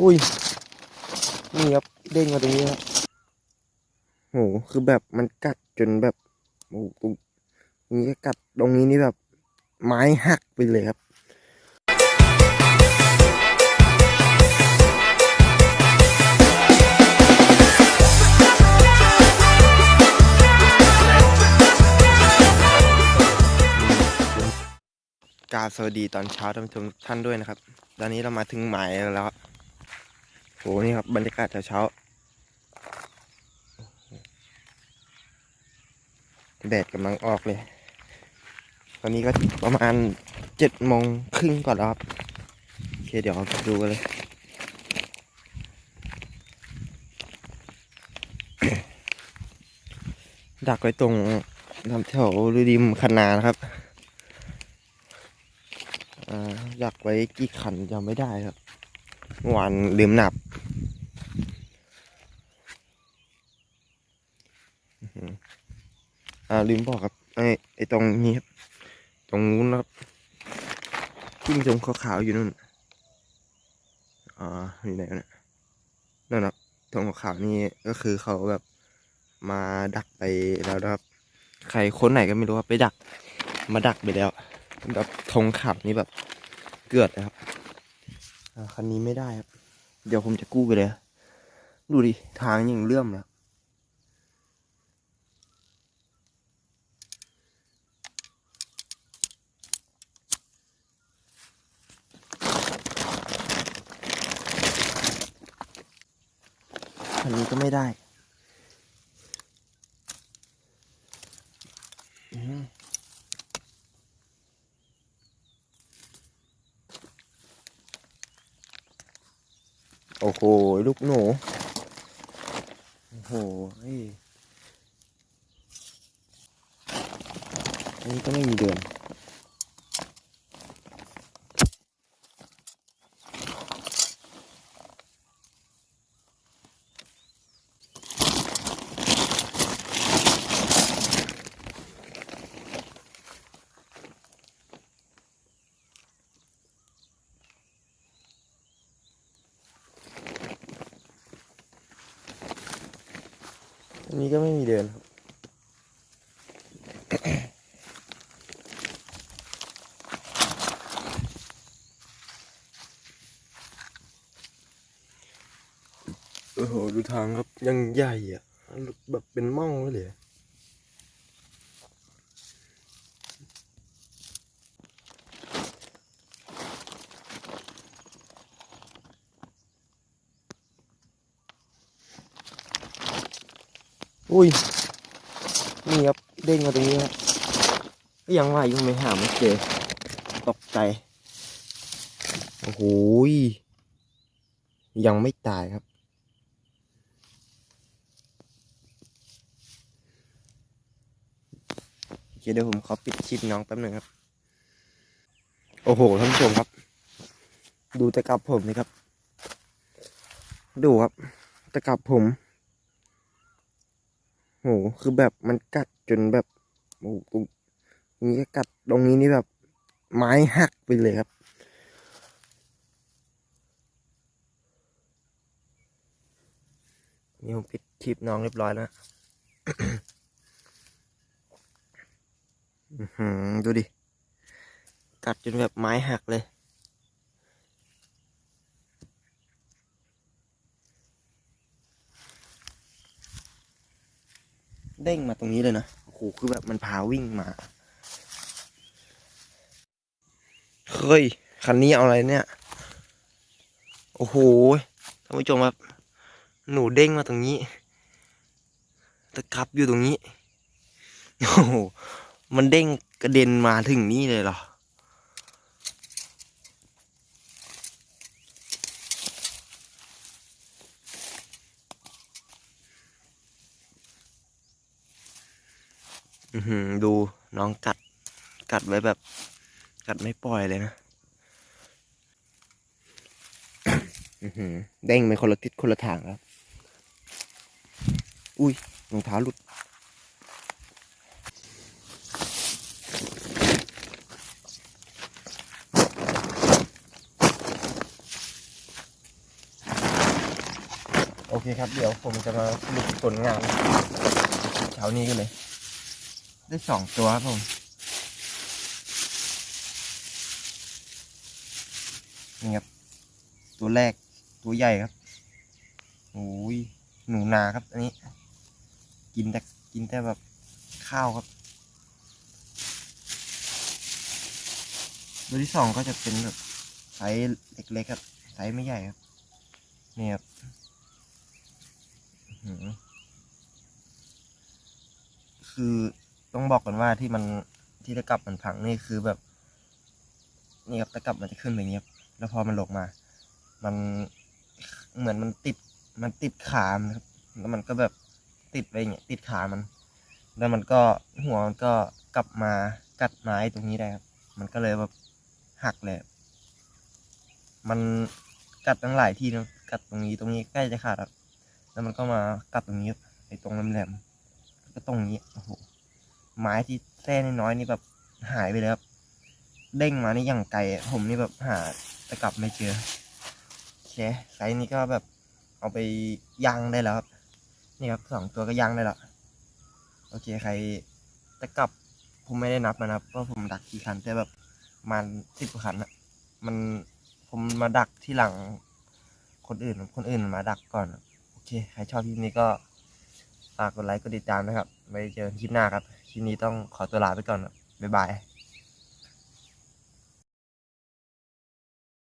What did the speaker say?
อุ้ยนี่ครับเด้งมาตรงนี้ครับโหคือแบบมันกัดจนแบบโอ้โหตรงนี้กัดตรงนี้นี่แบบไม้หักไปเลยครับกาบสวัสดีตอนเช้าท่านผู้ชมทุกท่านด้วยนะครับ ตอนนี้เรามาถึงหมายแล้ว โหนี่ครับบรรยากาศเช้าๆแดดกำลังออกเลย ตอนนี้ก็ประมาณเจ็ดโมงครึ่งก่อนแล้วครับ โอเคเดี๋ยวดูกันเลยดักไว้ตรงลำแถวริมคันนานะครับอยากไว้กี่ขันจำไม่ได้ครับเมื่อวานลืมหนับอื้อหือ อ่าลืมบอกครับไอ้ไอ้ตรงนี้ครับตรงนู้นครับที่มีตรงขาวๆอยู่นู่นอ่าอยู่ไหนวะเนี่ยนั่นนะตรงขาวๆนี่ก็คือเขาแบบมาดักไปแล้วนะครับ ใครคนไหนก็ไม่รู้ครับไปดัก มาดักไปแล้วแบบธงขับนี่แบบเกือดเลยครับอ่าคันนี้ไม่ได้ครับ เดี๋ยวผมจะกู้ไปเลย ดูดิ ทางยังเลื่อมเลย ครันนี้ก็ไม่ได้โอ้โห ลูกหนู โอ้โหเฮ้อันนี้ก็ไม่มีเดือน อันนี้ก็ไม่มีเดินครับโอ้โห ดูทางครับยังใหญ่อะ แบบเป็นม่องไว้เลย อุ้ย นี่ครับ เด้งมาตรงนี้ครับก็ยังว่ายังไม่หาไม่เจอ ตกใจ โอ้โหยังไม่ตายครับโอเคเดี๋ยวผมขอปิดคลิปน้องแป๊บหนึ่งครับ โอ้โห ท่านผู้ชมครับ ดูตะกรับผมนี่ครับ ดูครับ ตะกรับผม โหคือแบบมันกัดจนแบบโอ้โหตรงนี้ก็กัดตรงนี้นี่แบบไม้หักไปเลยครับนี่ผมปิดคลิปน้องเรียบร้อยแล้วดูดิ กัดจนแบบไม้หักเลย เด้งมาตรงนี้เลยนะโอ้โหคือแบบมันพาวิ่งมาเฮ้ยคันนี้เอาอะไรเนี่ย โอ้โหท่านผู้ชมครับ หนูเด้งมาตรงนี้ตะกรับอยู่ตรงนี้โอ้โหมันเด้งกระเด็นมาถึงนี่เลยเหรอ อือหือ ดูน้องกัด กัดไว้แบบ กัดไม่ปล่อยเลยนะเด้งไปคนละทิศคนละทางครับ อุ้ยรองเท้าหลุด โอเคครับ เดี๋ยวผมจะมาสรุปผลงานเช้านี้กันเลย ได้สองตัวครับผมนี่ครับ ตัวแรกตัวใหญ่ครับโอ้ยหนูนาครับ อันนี้ กินแต่กินแต่แบบข้าวครับ ตัวที่สองก็จะเป็นแบบไซส์เล็กๆครับไซส์ไม่ใหญ่ครับนี่ครับคือ ต้องบอกก่อนว่าที่มันที่ตะกับมันพังนี่คือแบบ นี่ครับตะกับมันจะขึ้นแบบนี้ครับแล้วพอมันลงมา มันเหมือนมันติดมันติดขามันครับ แล้วมันก็แบบติดไปอย่างเงี้ยติดขามัน แล้วมันก็หัวมันก็กลับมากัดไม้ตรงนี้ได้ครับ มันก็เลยแบบหักเลย มันกัดตั้งหลายที่นะกัดตรงนี้ตรงนี้ใกล้จะขาดครับ แล้วมันก็มากัดตรงนี้ไอ้ตรงแหลมๆก็ตรงนี้โอ้โห ไม้ที่แส้น้อยๆนี่แบบหายไปเลยครับ เด้งมานี่อย่างไกลผมนี่แบบหาตะกลับไม่เจอโอเคไซส์นี้ก็แบบเอาไปย่างได้แล้วครับ นี่ครับสองตัวก็ย่างได้แล้ว โอเคใครตะกลับผมไม่ได้นับนะครับว่าผมดักกี่คันแต่แบบมันสิบคันอะมันผมมาดักที่หลังคนอื่น คนอื่นมาดักก่อน โอเค ใครชอบคลิปนี้ก็ ฝากกดไลค์กดติดตามนะครับไว้เจอกันคลิปหน้าครับ คลิปนี้ต้องขอตัวลาไปก่อนครับบ๊ายบาย